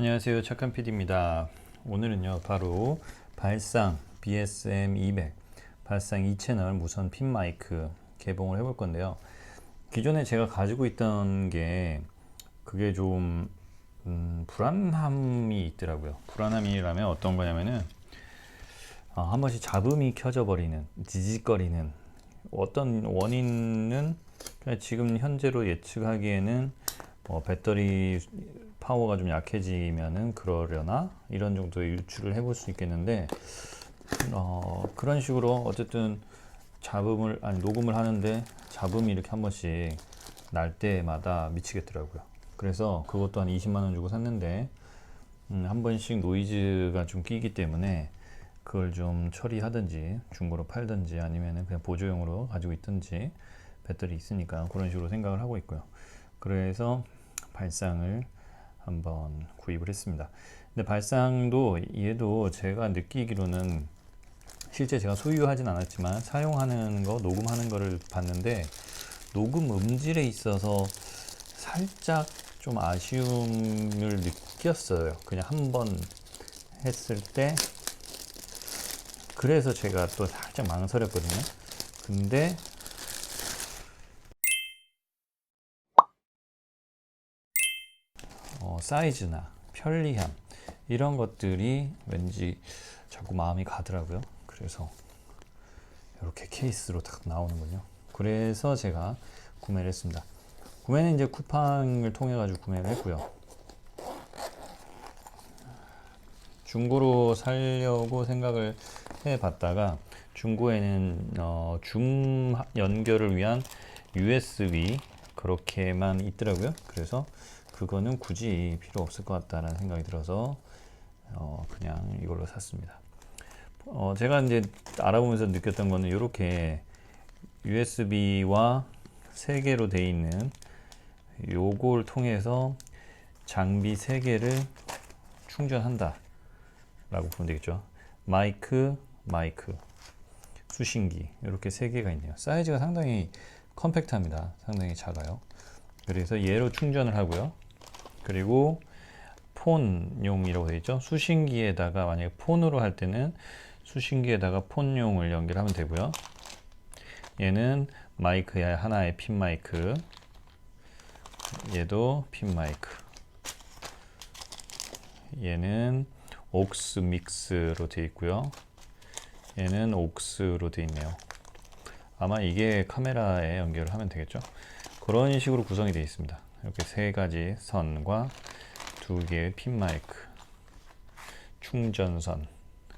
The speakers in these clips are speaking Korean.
안녕하세요. 착한 PD입니다. 오늘은요, 바로 발상 BSM 200 발상 2채널 무선 핀 마이크 개봉을 해볼 건데요. 기존에 제가 가지고 있던 게 그게 좀 음, 불안함이 있더라고요. 불안함이라면 어떤 거냐면은 아, 한 번씩 잡음이 켜져 버리는 지직거리는 어떤 원인은 지금 현재로 예측하기에는 뭐 배터리 파워가 좀 약해지면은 그러려나 이런 정도의 유추를 해볼 수 있겠는데 어, 그런 식으로 어쨌든 잡음을 아니 녹음을 하는데 잡음이 이렇게 한 번씩 날 때마다 미치겠더라고요. 그래서 그것도 한 20만 원 주고 샀는데 음, 한 번씩 노이즈가 좀 끼기 때문에 그걸 좀 처리하든지 중고로 팔든지 아니면은 그냥 보조용으로 가지고 있든지 배터리 있으니까 그런 식으로 생각을 하고 있고요. 그래서 발상을 한번 구입을 했습니다. 근데 발상도 얘도 제가 느끼기로는 실제 제가 소유하진 않았지만 사용하는 거 녹음하는 거를 봤는데 녹음 음질에 있어서 살짝 좀 아쉬움을 느꼈어요. 그냥 한 번 했을 때 그래서 제가 또 살짝 망설였거든요. 근데 사이즈나 편리함 이런 것들이 왠지 자꾸 마음이 가더라고요. 그래서 이렇게 케이스로 딱 나오는군요. 그래서 제가 구매를 했습니다. 구매는 이제 쿠팡을 통해 가지고 구매를 했고요. 중고로 살려고 생각을 해봤다가 중고에는 어, 줌 연결을 위한 USB 그렇게만 있더라고요. 그래서 그거는 굳이 필요 없을 것 같다는 생각이 들어서 어, 그냥 이걸로 샀습니다. 어, 제가 이제 알아보면서 느꼈던 거는 이렇게 USB와 세 개로 돼 있는 요걸 통해서 장비 세 개를 충전한다 라고 보면 되겠죠. 마이크, 마이크, 수신기 이렇게 세 개가 있네요. 사이즈가 상당히 컴팩트합니다. 상당히 작아요. 그래서 얘로 충전을 하고요. 그리고 폰용이라고 되어 있죠. 수신기에다가 만약에 폰으로 할 때는 수신기에다가 폰용을 연결하면 되고요. 얘는 마이크의 하나의 핀 마이크. 얘도 핀 마이크. 얘는 옥스 믹스로 되어 있고요. 얘는 옥스로 되어 있네요. 아마 이게 카메라에 연결을 하면 되겠죠. 그런 식으로 구성이 되어 있습니다. 이렇게 세 가지 선과 두 개의 핀 마이크, 충전선,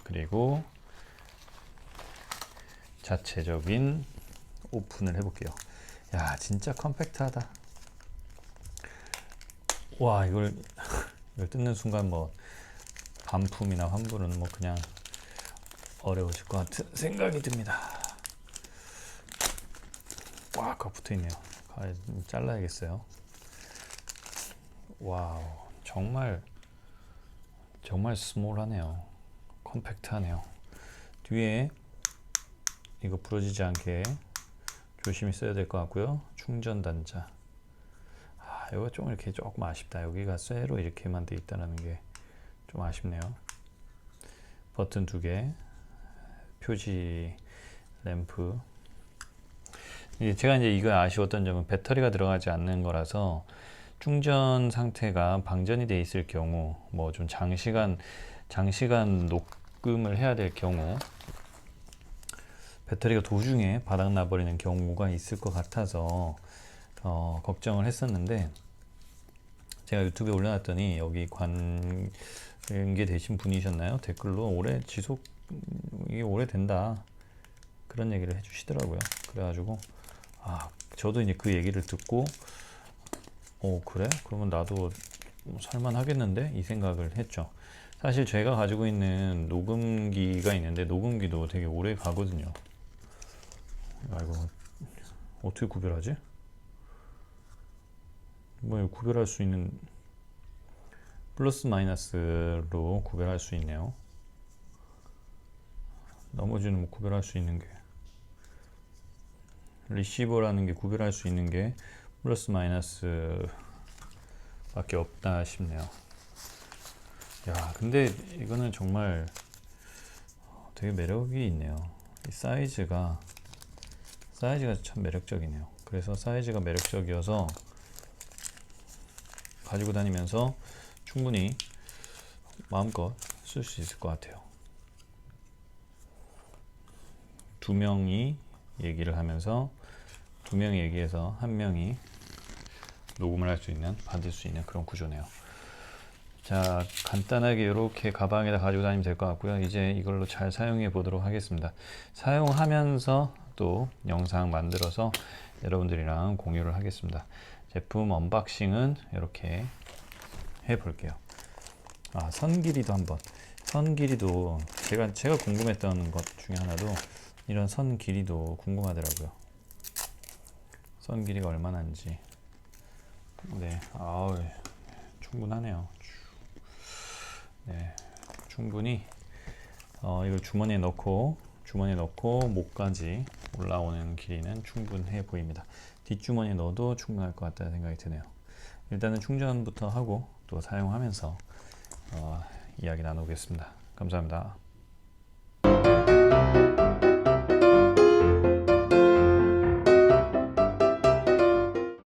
그리고 자체적인 오픈을 해볼게요. 야, 진짜 컴팩트하다. 와, 이걸, 이걸 뜯는 순간 뭐, 반품이나 환불은 뭐 그냥 어려워질 것 같은 생각이 듭니다. 와, 그 붙어 있네요. 잘라야겠어요. 와우, 정말 정말 스몰하네요. 컴팩트하네요. 뒤에 이거 부러지지 않게 조심히 써야 될 것 같고요. 충전 단자. 아, 이거 좀 이렇게 조금 아쉽다. 여기가 쇠로 이렇게만 돼 있다는 게 좀 아쉽네요. 버튼 두 개, 표지 램프. 제가 이제 이거 아쉬웠던 점은 배터리가 들어가지 않는 거라서 충전 상태가 방전이 돼 있을 경우, 뭐 좀 장시간 장시간 녹음을 해야 될 경우, 배터리가 도중에 바닥나 버리는 경우가 있을 것 같아서 어, 걱정을 했었는데 제가 유튜브에 올려놨더니 여기 관계 되신 분이셨나요? 댓글로 오래 지속 이게 오래 된다 그런 얘기를 해주시더라고요. 그래가지고 아 저도 이제 그 얘기를 듣고 어 그래? 그러면 나도 살만 하겠는데 이 생각을 했죠. 사실 제가 가지고 있는 녹음기가 있는데 녹음기도 되게 오래 가거든요. 아 이거 어떻게 구별하지? 뭐 구별할 수 있는 플러스 마이너스로 구별할 수 있네요. 나머지는 뭐 구별할 수 있는 게 리시버라는 게 구별할 수 있는 게 플러스 마이너스 밖에 없다 싶네요. 야, 근데 이거는 정말 되게 매력이 있네요. 이 사이즈가 사이즈가 참 매력적이네요. 그래서 사이즈가 매력적이어서 가지고 다니면서 충분히 마음껏 쓸 수 있을 것 같아요. 두 명이 얘기를 하면서 두 명이 얘기해서 한 명이 녹음을 할 수 있는 받을 수 있는 그런 구조네요. 자, 간단하게 이렇게 가방에다 가지고 다니면 될 것 같고요. 이제 이걸로 잘 사용해 보도록 하겠습니다. 사용하면서 또 영상 만들어서 여러분들이랑 공유를 하겠습니다. 제품 언박싱은 이렇게 해 볼게요. 아, 선 길이도 한번. 선 길이도 제가 제가 궁금했던 것 중에 하나도 이런 선 길이도 궁금하더라고요. 선 길이가 얼마나인지. 네, 아우 충분하네요. 네, 충분히 어, 이걸 주머니에 넣고 주머니에 넣고 목까지 올라오는 길이는 충분해 보입니다. 뒷주머니에 넣어도 충분할 것 같다는 생각이 드네요. 일단은 충전부터 하고 또 사용하면서 어, 이야기 나누겠습니다. 감사합니다.